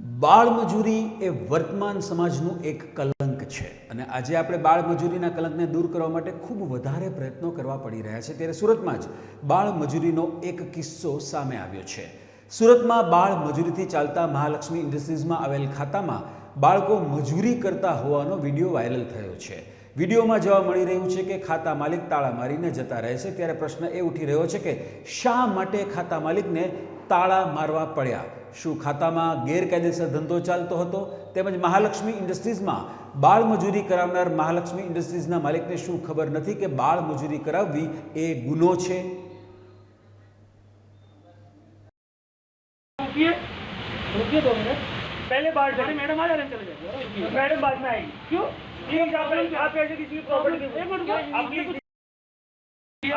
બાળમજૂરી એ વર્તમાન સમાજનું એક કલંક છે. અને આજે આપણે બાળમજૂરીના કલંકને દૂર કરવા માટે ખૂબ વધારે પ્રયત્નો કરવા પડી રહ્યા છે. ત્યારે સુરતમાં જ બાળમજૂરીનો એક કિસ્સો સામે આવ્યો છે. સુરતમાં બાળમજૂરીથી ચાલતા મહાલક્ષ્મી ઇન્ડસ્ટ્રીઝમાં આવેલ ખાતામાં બાળકો મજૂરી કરતા હોવાનો વીડિયો વાયરલ થયો છે. વિડીયોમાં જોવા મળી રહ્યું છે કે ખાતા માલિક તાળા મારીને જતા રહે છે. ત્યારે પ્રશ્ન એ ઉઠી રહ્યો છે કે શા માટે ખાતા માલિકને તાળા મારવા પડ્યા? શું ખાતામાં ગેરકાયદેસર ધંધો ચાલતો હતો તેમજ મહાલક્ષ્મી ઇન્ડસ્ટ્રીઝમાં બાળ મજૂરી કરાવનાર મહાલક્ષ્મી ઇન્ડસ્ટ્રીઝના માલિકને શું ખબર નથી કે બાળ મજૂરી કરાવવી એ ગુનો છે रुकिए रुकिए दो मिनट पहले बात चले मैडम आ जाने चले जाइए मैडम बाद में आएगी क्यों ठीक है आप आप ऐसे किसी की प्रॉपर्टी एक मिनट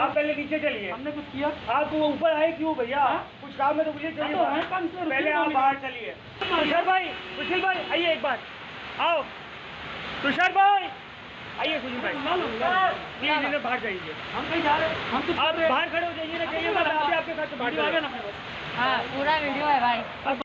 आप पहले नीचे चलिए। हमने कुछ किया? आप वो ऊपर आए क्यों भैया? कुछ काम है तो मुझे चलिए पहले आप बाहर चलिए। तुषार भाई सुशील भाई आइए एक बार। आओ। तुषार भाई आइए सुशील भाई। प्लीज़ इन्हें बाहर जाइए। हम कहीं जा रहे हैं। हम तो आप बाहर खड़े हो जाइए ना चाहिए आपके साथ बाहर हाँ। पूरा वीडियो है भाई।